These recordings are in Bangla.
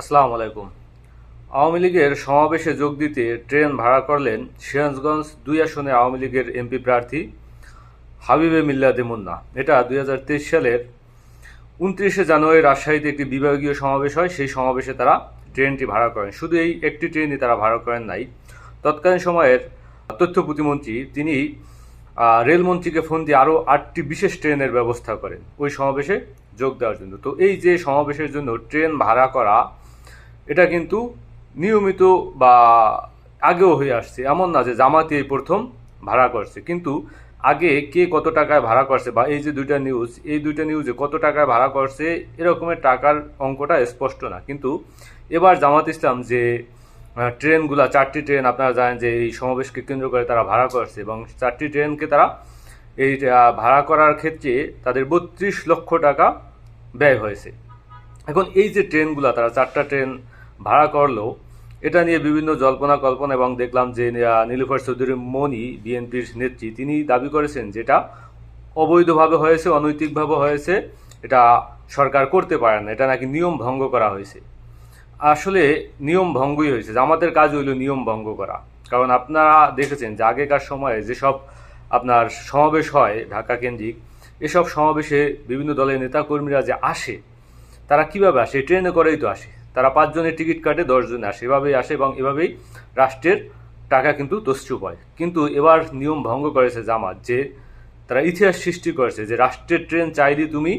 আসসালামু আলাইকুম। আওয়ামী লীগের সমাবেশে যোগ দিতে ট্রেন ভাড়া করলেন সিরাজগঞ্জ দুই আসনে আওয়ামী লীগের এমপি প্রার্থী হাবিবে মিল্লাদে মুন্না এটা দুই হাজার তেইশ সালের উনত্রিশে জানুয়ারি রাজশাহীতে একটি বিভাগীয় সমাবেশ হয়। সেই সমাবেশে তারা ট্রেনটি ভাড়া করেন। শুধু এই একটি ট্রেনই তারা ভাড়া করেন নাই। তৎকালীন সময়ের তথ্য প্রতিমন্ত্রী তিনি রেলমন্ত্রীকে ফোন দিয়ে আরও আটটি বিশেষ ট্রেনের ব্যবস্থা করেন। ওই সমাবেশে যোগ দেওয়ার জন্য। তো এই যে সমাবেশের জন্য ট্রেন ভাড়া করা এটা কিন্তু নিয়মিত বা আগেও হয়ে আসছে। এমন না যে জামাতি এই প্রথম ভাড়া করছে। কিন্তু আগে কে কত টাকায় ভাড়া করছে বা এই যে দুইটা নিউজ এই দুইটা নিউজে কত টাকায় ভাড়া করছে, এরকমের টাকার অঙ্কটা স্পষ্ট না। কিন্তু এবার জামাত ইসলাম যে ট্রেনগুলা, চারটি ট্রেন আপনারা জানেন যে এই সমাবেশকে কেন্দ্র করে তারা ভাড়া করছে এবং চারটি ট্রেনকে তারা এই ভাড়া করার ক্ষেত্রে তাদের বত্রিশ লক্ষ টাকা ব্যয় হয়েছে। এখন এই যে ট্রেনগুলো, তারা চারটা ট্রেন ভাড়া করল এটা নিয়ে বিভিন্ন জল্পনা কল্পনা এবং দেখলাম যে নীলুফার চৌধুরী মনি বিএনপির নেত্রী, তিনি দাবি করেছেন যেটা অবৈধভাবে হয়েছে, অনৈতিকভাবে হয়েছে, এটা সরকার করতে পারে না, এটা নাকি নিয়ম ভঙ্গ করা হয়েছে। আসলে নিয়ম ভঙ্গই হয়েছে আমাদের কাজ হইল নিয়ম ভঙ্গ করা। কারণ আপনারা দেখেছেন যে, আগেকার সময়ে যেসব আপনার সমাবেশ হয় ঢাকা কেন্দ্রিক, এসব সমাবেশে বিভিন্ন দলের নেতাকর্মীরা যে আসে, তারা কীভাবে আসে? ট্রেনে করেই তো আসে। তারা পাঁচজনের টিকিট কাটে, দশজনে আসে। এভাবেই আসে এবং এভাবেই রাষ্ট্রের টাকা কিন্তু তস্যুপ হয়। কিন্তু এবার নিয়ম ভঙ্গ করেছে জামাত যে তারা ইতিহাস সৃষ্টি করেছে যে রাষ্ট্রের ট্রেন চাইলে তুমি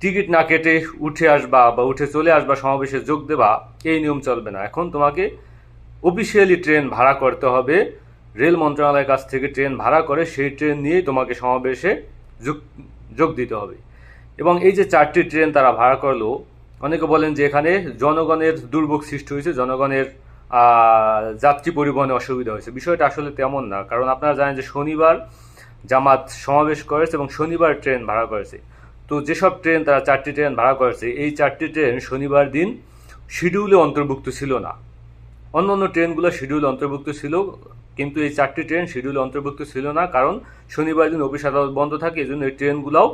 টিকিট না কেটে উঠে আসবা বা উঠে চলে আসবা, সমাবেশে যোগ দেবা, এই নিয়ম চলবে না। এখন তোমাকে অফিসিয়ালি ট্রেন ভাড়া করতে হবে। রেল মন্ত্রণালয়ের কাছ থেকে ট্রেন ভাড়া করে সেই ট্রেন নিয়েই তোমাকে সমাবেশে যোগ যোগ দিতে হবে। এবং এই যে চারটি ট্রেন তারা ভাড়া করল অনেকে বলেন যে এখানে জনগণের দুর্ভোগ সৃষ্টি হয়েছে, জনগণের যাত্রী পরিবহনে অসুবিধা হয়েছে। বিষয়টা আসলে তেমন না, কারণ আপনারা জানেন যে শনিবার জামাত সমাবেশ করেছে এবং শনিবার ট্রেন ভাড়া করেছে। তো যেসব ট্রেন, তারা চারটি ট্রেন ভাড়া করেছে, এই চারটি ট্রেন শনিবার দিন শিডিউলে অন্তর্ভুক্ত ছিল না। অন্য অন্য ট্রেনগুলো শিডিউল অন্তর্ভুক্ত ছিল, কিন্তু এই চারটি ট্রেন শিডিউল অন্তর্ভুক্ত ছিল না, কারণ শনিবার দিন অফিস আদালত বন্ধ থাকে এই জন্য এই ট্রেনগুলোও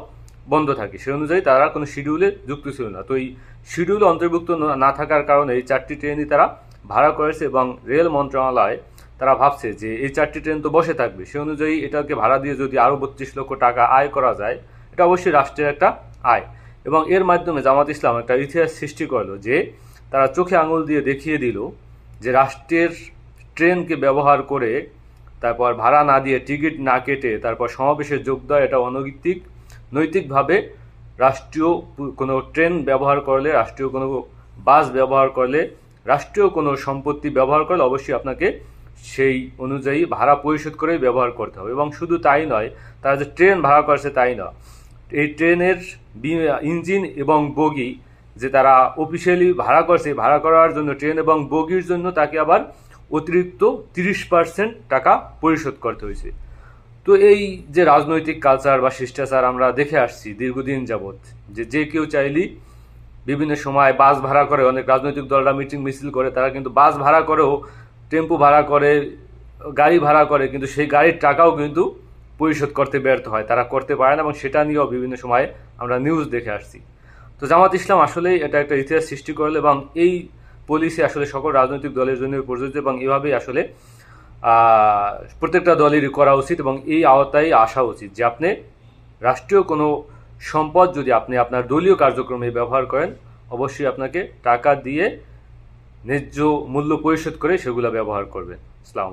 বন্ধ থাকে। সে অনুযায়ী তারা কোনো শিডিউলে যুক্ত ছিল না। তো এই শিডিউলে অন্তর্ভুক্ত না- থাকার কারণে এই চারটি ট্রেনই তারা ভাড়া করেছে এবং রেল মন্ত্রণালয় তারা ভাবছে যে এই চারটি ট্রেন তো বসে থাকবে। সে অনুযায়ী এটাকে ভাড়া দিয়ে যদি আরও বত্রিশ লক্ষ টাকা আয় করা যায়, এটা অবশ্যই রাষ্ট্রের একটা আয়। এবং এর মাধ্যমে জামাত ইসলাম একটা ইতিহাস সৃষ্টি করল যে তারা চোখে আঙুল দিয়ে দেখিয়ে দিল যে রাষ্ট্রের ট্রেনকে ব্যবহার করে তারপর ভাড়া না দিয়ে টিকিট না কেটে তারপর সমাবেশে যোগ দেওয়া এটা অনৈতিক নৈতিকভাবে রাষ্ট্রীয় কোনো ট্রেন ব্যবহার করলে, রাষ্ট্রীয় কোনো বাস ব্যবহার করলে, রাষ্ট্রীয় কোনো সম্পত্তি ব্যবহার করলে অবশ্যই আপনাকে সেই অনুযায়ী ভাড়া পরিশোধ করেই ব্যবহার করতে হবে। এবং শুধু তাই নয়, তারা যে ট্রেন ভাড়া করছে তাই নয়। এই ট্রেনের ইঞ্জিন এবং বগি যে তারা অফিসিয়ালি ভাড়া করছে ভাড়া করার জন্য ট্রেন এবং বগির জন্য তাকে আবার অতিরিক্ত তিরিশ পার্সেন্ট টাকা পরিশোধ করতে হয়েছে। তো এই যে রাজনৈতিক কালচার বা শিষ্টাচার আমরা দেখে আসছি দীর্ঘদিন যাবৎ, যে যে কেউ চাইলেই বিভিন্ন সময় বাস ভাড়া করে, অনেক রাজনৈতিক দলরা মিটিং মিছিল করে, তারা কিন্তু বাস ভাড়া করেও, টেম্পো ভাড়া করে, গাড়ি ভাড়া করে, কিন্তু সেই গাড়ির টাকাও কিন্তু পরিশোধ করতে ব্যর্থ হয়। তারা করতে পারে না এবং সেটা নিয়েও বিভিন্ন সময় আমরা নিউজ দেখে আসছি। তো জামাত ইসলাম আসলেই এটা একটা ইতিহাস সৃষ্টি করল এবং এই পলিসি আসলে সকল রাজনৈতিক দলের জন্য প্রযোজ্য এবং এভাবেই আসলে প্রত্যেকটা দলেরই করা উচিত এবং এই আওতায় আসা উচিত যে আপনি রাষ্ট্রীয় কোনো সম্পদ যদি আপনি আপনার দলীয় কার্যক্রমে ব্যবহার করেন, অবশ্যই আপনাকে টাকা দিয়ে ন্যায্য মূল্য পরিশোধ করে সেগুলো ব্যবহার করবেন। আসসালামু